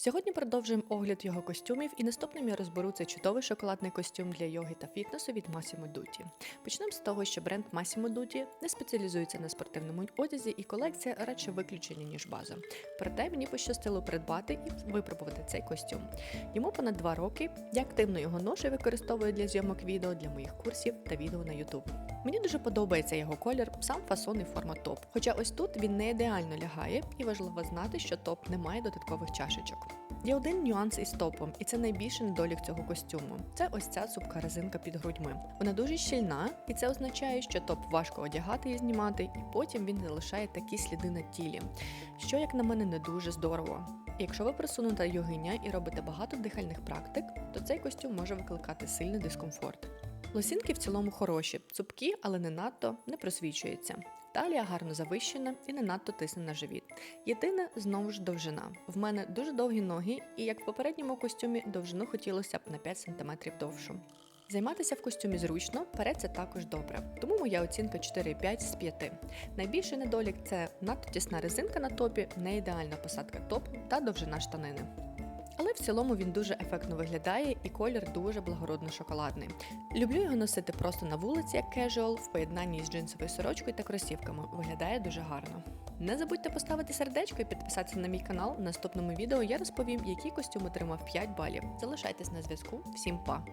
Сьогодні продовжуємо огляд його костюмів, і наступним я розберу цей чудовий шоколадний костюм для йоги та фітнесу від Massimo Dutti. Почнемо з того, що бренд Massimo Dutti не спеціалізується на спортивному одязі, і колекція радше виключення, ніж база. Проте мені пощастило придбати і випробувати цей костюм. Йому понад два роки. Я активно його ношу використовую для зйомок відео, для моїх курсів та відео на YouTube. Мені дуже подобається його колір, сам фасон і форма топ. Хоча ось тут він не ідеально лягає, і важливо знати, що топ не має додаткових чашечок. Є один нюанс із топом, і це найбільший недолік цього костюму. Це ось ця цупка резинка під грудьми. Вона дуже щільна, і це означає, що топ важко одягати і знімати, і потім він залишає такі сліди на тілі, що, як на мене, не дуже здорово. Якщо ви просунута йогиня і робите багато дихальних практик, то цей костюм може викликати сильний дискомфорт. Лосінки в цілому хороші, цупкі, але не надто не просвічуються. Талія гарно завищена і не надто тисне на живіт. Єдине, знову ж довжина. В мене дуже довгі ноги, і як в попередньому костюмі, довжину хотілося б на 5 см довшу. Займатися в костюмі зручно, перед це також добре. Тому моя оцінка 4,5 з 5. Найбільший недолік це надто тісна резинка на топі, не ідеальна посадка топу та довжина штанини. Але в цілому він дуже ефектно виглядає і колір дуже благородно шоколадний. Люблю його носити просто на вулиці як кежуал в поєднанні з джинсовою сорочкою та кросівками. Виглядає дуже гарно. Не забудьте поставити сердечко і підписатися на мій канал. В наступному відео я розповім, який костюм отримав 5 балів. Залишайтесь на зв'язку. Всім па!